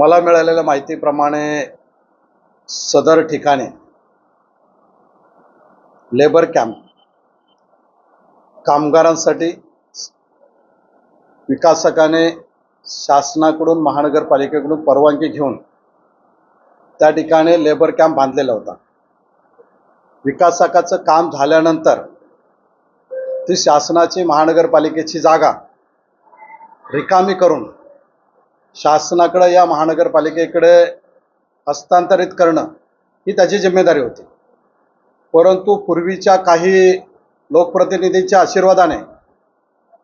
मला मिळालेल्या माहितीप्रमाणे सदर ठिकाणी लेबर कॅम्प कामगारांसाठी विकासकाने शासनाकडून महानगरपालिकेकडून परवानगी घेऊन त्या ठिकाणी लेबर कॅम्प बांधलेला होता. विकासकाचं काम झाल्यानंतर ती शासनाची महानगरपालिकेची जागा रिकामी करून शासनाकडं या महानगरपालिकेकडे हस्तांतरित करणं ही त्याची जिम्मेदारी होती. परंतु पूर्वीच्या काही लोकप्रतिनिधींच्या आशीर्वादाने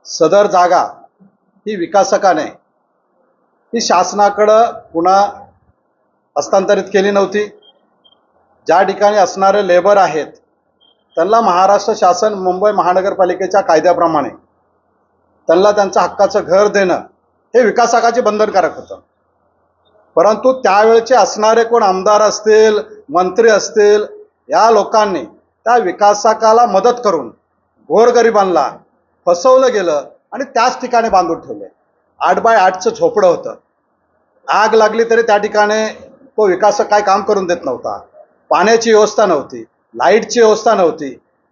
सदर जागा ही विकासकाने ही शासनाकडं पुन्हा हस्तांतरित केली नव्हती. ज्या ठिकाणी असणारे लेबर आहेत त्यांना महाराष्ट्र शासन मुंबई महानगरपालिकेच्या कायद्याप्रमाणे त्यांना त्यांचं हक्काचं घर देणं हे विकासकाचे बंधनकारक होतं. परंतु त्यावेळचे असणारे कोण आमदार असतील मंत्री असतील या लोकांनी त्या विकासकाला मदत करून गोरगरिबांना फसवलं गेलं आणि त्याच ठिकाणी बांधून ठेवले. आठ बाय आठचं झोपडं होतं. आग लागली तरी त्या ठिकाणी तो विकासक काय काम करून देत नव्हता. पाण्याची व्यवस्था नव्हती लाईटची व्यवस्था नव्हती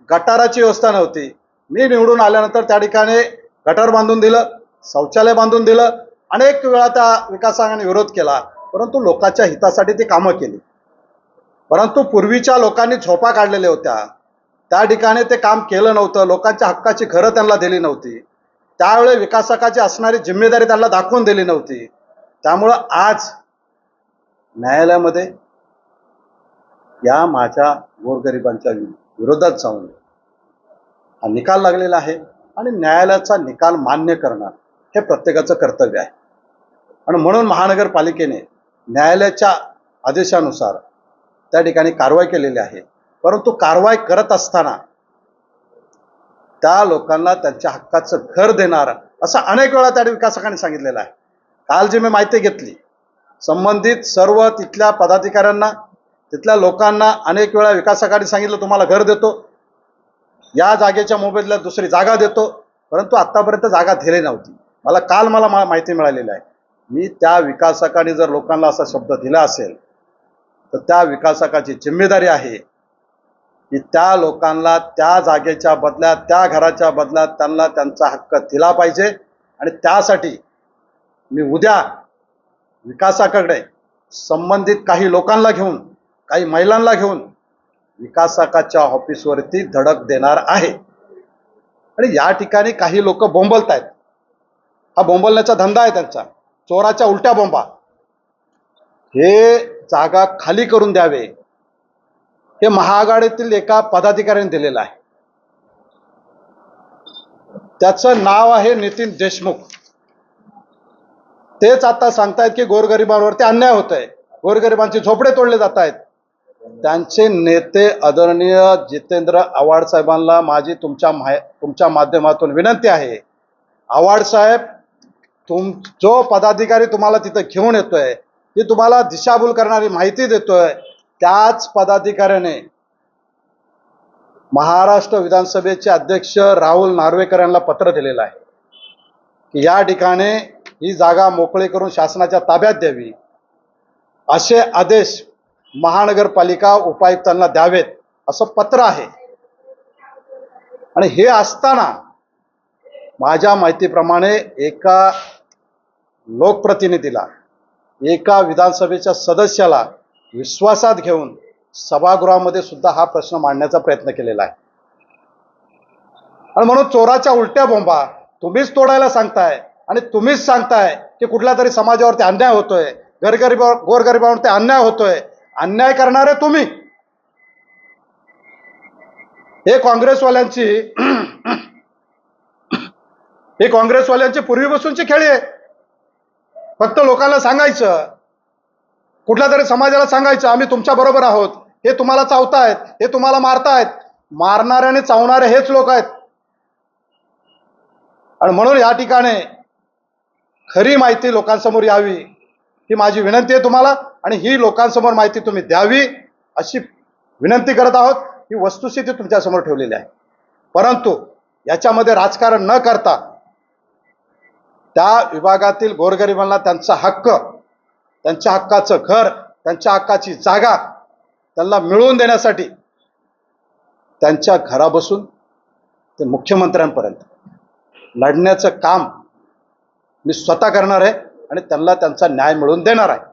गटाराची व्यवस्था नव्हती. मी निवडून आल्यानंतर त्या ठिकाणी गटार बांधून दिलं शौचालय बांधून दिलं अनेक वेळा त्या विकासकाने विरोध केला परंतु लोकांच्या हितासाठी ती कामं केली. परंतु पूर्वीच्या लोकांनी झोपा काढलेल्या होत्या. त्या ठिकाणी ते काम केलं नव्हतं लोकांच्या हक्काची घरं त्यांना दिली नव्हती. त्यावेळी विकासकाची असणारी जिम्मेदारी त्यांना दाखवून दिली नव्हती. त्यामुळं आज न्यायालयामध्ये या माझ्या गोरगरिबांच्या विरोधात जाऊन हा निकाल लागलेला आहे आणि न्यायालयाचा निकाल मान्य करणं हे प्रत्येकाचं कर्तव्य आहे. आणि म्हणून महानगरपालिकेने न्यायालयाच्या आदेशानुसार त्या ठिकाणी कारवाई केलेली आहे. परंतु कारवाई करत असताना त्या लोकांना त्यांच्या हक्काचं घर देणार असं अनेक वेळा त्या विकासकांनी सांगितलेलं आहे. काल जी मी माहिती घेतली संबंधित सर्व तिथल्या पदाधिकाऱ्यांना तिथल्या लोकांना अनेक वेळा विकासकांनी सांगितलं तुम्हाला घर देतो. या जागेच्या मोबदल्यात दुसरी जागा देतो. परंतु आत्तापर्यंत जागा दिली नव्हती. मला काल मला मा- माहिती मिळालेली आहे. मी त्या विकासकाने जर लोकांना असा शब्द दिला असेल तर त्या विकासकाची जिम्मेदारी आहे की त्या लोकांना त्या जागेच्या बदल्यात त्या घराच्या बदल्यात त्यांना त्यांचा हक्क दिला पाहिजे. आणि त्यासाठी मी उद्या विकासाकडे संबंधित काही लोकांना घेऊन काही महिलांना घेऊन विकासकाच्या ऑफिसवरती धडक देणार आहे. आणि या ठिकाणी काही लोक बोंबलत आहेत हा बोंबलण्याचा धंदा आहे त्यांचा. चोराच्या उलट्या बोंबा. हे जागा खाली करून द्यावे. हे महाआघाडीतील एका पदाधिकाऱ्याने दिलेलं आहे. त्याचं नाव आहे नितीन देशमुख. तेच आता सांगतायत की गोरगरिबांवरती अन्याय होत आहे गोरगरिबांचे झोपडे तोडले जात आहेत त्यांचे नेते आदरणीय जितेंद्र आव्हाड साहेबांना माझी तुमच्या माय तुमच्या माध्यमातून विनंती आहे. आव्हाड साहेब तुम जो पदाधिकारी तुम्हाला तिथं घेऊन येतोय ती तुम्हाला दिशाभूल करणारी माहिती देतोय त्याच पदाधिकाऱ्याने महाराष्ट्र विधानसभेचे अध्यक्ष राहुल नार्वेकर यांना पत्र दिलेलं आहे. की या ठिकाणी ही जागा मोकळी करून शासनाच्या ताब्यात द्यावी. असे आदेश महानगरपालिका उपायुक्तांना द्यावेत असं पत्र आहे. आणि हे असताना माझ्या माहितीप्रमाणे एका लोकप्रतिनिधीला एका विधानसभेच्या सदस्याला विश्वासात घेऊन सभागृहामध्ये सुद्धा हा प्रश्न मांडण्याचा प्रयत्न केलेला आहे. आणि म्हणून चोराच्या उलट्या बोंबा तुम्हीच तोडायला सांगताय आणि तुम्हीच सांगताय की कुठल्या तरी समाजावरती अन्याय होतोय गरगरिबा गोरगरिबावरती अन्याय होतोय अन्याय करणारे तुम्ही. हे काँग्रेसवाल्यांची हे काँग्रेसवाल्यांची पूर्वीपासूनची खेळी आहे. फक्त लोकांना सांगायचं. कुठल्या तरी समाजाला सांगायचं आम्ही तुमच्या बरोबर आहोत. हे तुम्हाला चावतायत हे तुम्हाला मारतायत. मारणारे आणि चावणारे हेच लोक आहेत. आणि म्हणून या ठिकाणी खरी माहिती लोकांसमोर यावी ही माझी विनंती आहे तुम्हाला आणि ही लोकांसमोर माहिती तुम्ही द्यावी अशी विनंती करत आहोत. ही वस्तुस्थिती तुमच्यासमोर ठेवलेली आहे. परंतु याच्यामध्ये राजकारण न करता त्या विभागातील गोरगरिबांना त्यांचा हक्क त्यांच्या हक्काचं घर त्यांच्या हक्काची जागा त्यांना मिळवून देण्यासाठी त्यांच्या घराबसून ते मुख्यमंत्र्यांपर्यंत. लढण्याचं काम मी स्वतः करणार आहे आणि त्यांना त्यांचा न्याय मिळवून देणार आहे.